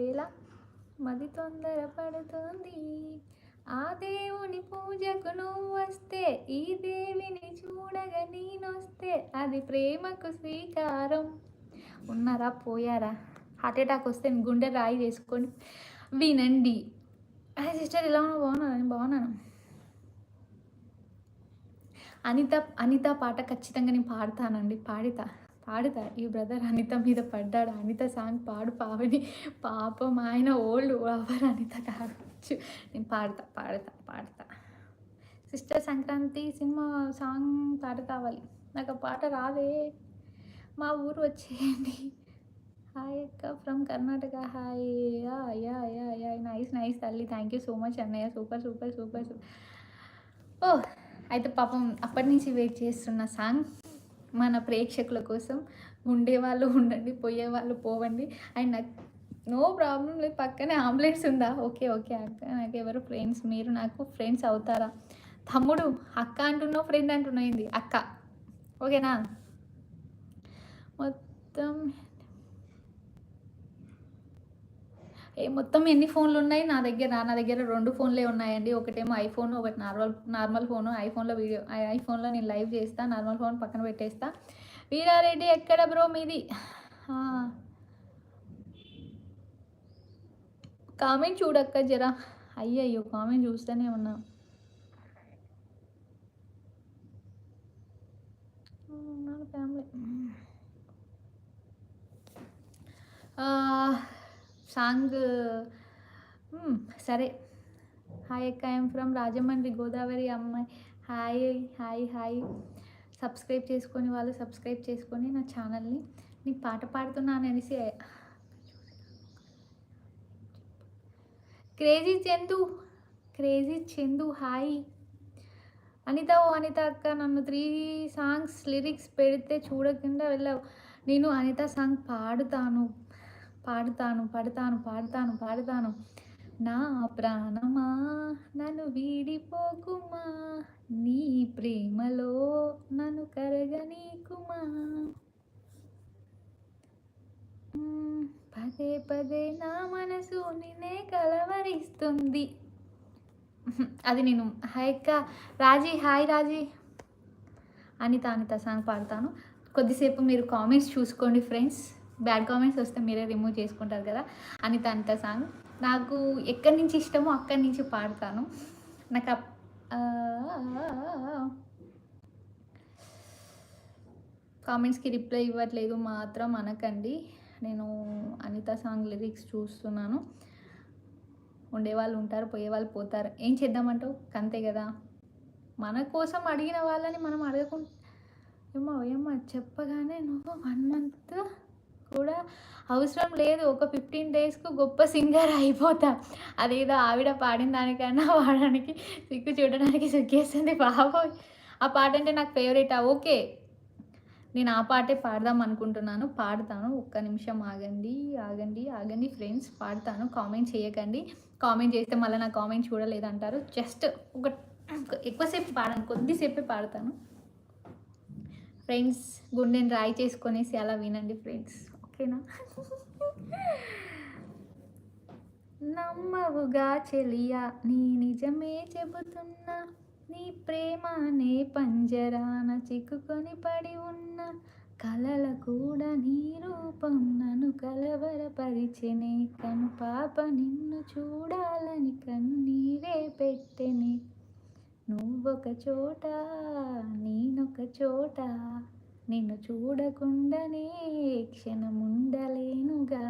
వేళ మది తొందర పడుతుంది ఆ దేవుని పూజకు నువ్వు వస్తే ఈ దేవిని చూడగా నేనొస్తే అది ప్రేమకు స్వీకారం. ఉన్నారా? పోయారా? హార్ట్ అటాక్ వస్తే గుండె రాయి చేసుకొని వినండి. అదే సిస్టర్ ఎలా ఉన్నా బాగున్నాను నేను బాగున్నాను. అనిత అనిత పాట ఖచ్చితంగా నేను పాడతానండి పాడితా. పాడుతా ఈ బ్రదర్ అనిత మీద పడ్డాడు. అనిత సాంగ్ పాడు పావని. పాపం ఆయన ఓల్డ్ ఎవరు అనిత కావచ్చు నేను పాడతా పాడతా పాడతా. సిస్టర్ సంక్రాంతి సినిమా సాంగ్ పాట కావాలి. నాకు ఆ పాట రాదే మా ఊరు వచ్చేయండి. హాయ్ అక్క from Karnataka. Hi. Yeah yeah yeah yeah. Nice nice తల్లి. థ్యాంక్ యూ సో మచ్ అన్నయ్య. Super super super super. ఓ అయితే పాపం అప్పటి నుంచి వెయిట్ చేస్తున్న సాంగ్ మన ప్రేక్షకుల కోసం ఉండేవాళ్ళు ఉండండి పోయేవాళ్ళు పోవండి. అండ్ నాకు నో ప్రాబ్లం లేదు. పక్కనే ఆంబులెన్స్ ఉందా? ఓకే ఓకే అక్క. నాకు ఎవరు ఫ్రెండ్స్ మీరు నాకు ఫ్రెండ్స్ అవుతారా? తమ్ముడు అక్క అంటున్నావు ఫ్రెండ్ అంటున్నావు ఏంది? అక్క. ఓకేనా? మొత్తం ఏ మొత్తం ఎన్ని ఫోన్లు ఉన్నాయి? నా దగ్గర నా దగ్గర రెండు ఫోన్లే ఉన్నాయండి. ఒకటేమో ఐఫోన్ ఒకటి నార్మల్ నార్మల్ ఫోన్. ఐఫోన్లో వీడియో ఐఫోన్లో నేను లైవ్ చేస్తా నార్మల్ ఫోన్ పక్కన పెట్టేస్తా. వీరారెడ్డి ఎక్కడ బ్రో మీది? కామెంట్ చూడక్క జరా. అయ్యయ్యో కామెంట్ చూస్తూనే ఉన్నా. ఫ్యామిలీ. సాంగ్. సరే. హాయ్ అక్క ఐఎమ్ ఫ్రమ్ రాజమండ్రి గోదావరి అమ్మాయి. Hi hi hi. సబ్స్క్రైబ్ చేసుకొని వాళ్ళు సబ్స్క్రైబ్ చేసుకొని నా ఛానల్ని. నీ పాట పాడుతున్నాను అనేసి. Crazy Chandu crazy Chandu hi. Anitha oh Anitha అక్క నన్ను త్రీ సాంగ్స్ లిరిక్స్ పెడితే చూడకుండా వెళ్ళావు. నేను అనిత సాంగ్ పాడుతాను. పాడుతాను పడతాను పాడుతాను పాడుతాను. నా ప్రాణమా నన్ను వీడిపోకుమా? నీ ప్రేమలో నన్ను కరగనీకుమా? పదే పదే నా మనసు నిన్నే కలవరిస్తుంది. అది నేను హైక్క రాజీ హాయ్ రాజీ. అనిత అనిత సాంగ్ పాడతాను. కొద్దిసేపు మీరు కామెంట్స్ చూసుకోండి ఫ్రెండ్స్. బ్యాడ్ కామెంట్స్ వస్తే మీరే రిమూవ్ చేసుకుంటారు కదా అనిత అనిత సాంగ్. నాకు ఎక్కడి నుంచి ఇష్టమో అక్కడి నుంచి పాడతాను. నాకు అప్- కామెంట్స్కి రిప్లై ఇవ్వట్లేదు మాత్రం అనకండి. నేను అనిత సాంగ్ లిరిక్స్ చూస్తున్నాను. ఉండేవాళ్ళు ఉంటారు పోయేవాళ్ళు పోతారు. ఏం చేద్దామంటావు? అంతే కదా. మన కోసం అడిగిన వాళ్ళని మనం అడగకుండా ఏమో ఏమో చెప్పగానే నువ్వు వన్ మంత్ కూడా అవసరం లేదు. ఒక ఫిఫ్టీన్ డేస్కు గొప్ప సింగర్ అయిపోతా. అదేదో ఆవిడ పాడిన దానికన్నా పాడడానికి సిగ్గు చూడడానికి సిగ్గేస్తుంది బాబోయ్! ఆ పాట అంటే నాకు ఫేవరెట్ ఓకే. నేను ఆ పాటే పాడదాం అనుకుంటున్నాను. పాడతాను. ఒక్క నిమిషం ఆగండి ఆగండి ఆగండి ఫ్రెండ్స్ పాడతాను. కామెంట్ చేయకండి. కామెంట్ చేస్తే మళ్ళీ నా కామెంట్ చూడలేదంటారు. జస్ట్ ఒక ఎక్కువసేపు పాడను. కొద్దిసేపే పాడతాను. ఫ్రెండ్స్ గుండెని రాయి చేసుకొనేసి అలా వినండి ఫ్రెండ్స్ ఓకేనా? నమ్మవుగా చెలియా నీ నిజమే చెబుతున్నా నీ ప్రేమ నే పంజరాన చిక్కుకొని పడి ఉన్న కలల కూడా నీ రూపం నన్ను కలవరపరిచెనే కను పాప నిన్ను చూడాలని కన్నీరే పెట్టెనే. నువ్వొక చోట నేనొక చోట నిన్ను చూడకుండానే క్షణం ఉండలేనుగా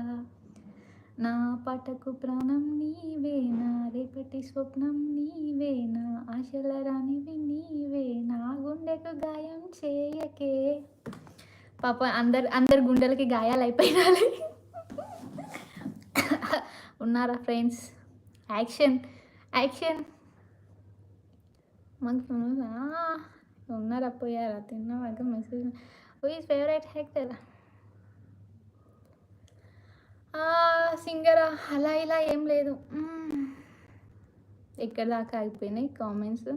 నా పటకు ప్రాణం నీవేనా రేపటి స్వప్నం నీవేనా? ఆశల రానివి నీవే నా గుండెకు గాయం చేయకే. పాప అందరు అందరు గుండెలకి గాయాలు అయిపోయినాలి. ఉన్నారా ఫ్రెండ్స్? Action action. మాకు ఉన్నారా పోయారా తిన్నాక message who is favourite actor సింగరా అలా ఇలా ఏం లేదు మ్మ్. దాకా అయిపోయినాయి కామెంట్స్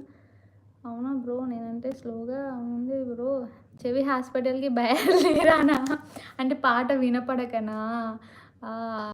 అవునా బ్రో నేనంటే స్లోగా ఉంది బ్రో చెవి హాస్పిటల్కి బయలుదేరానా అంటే పాట వినపడకనా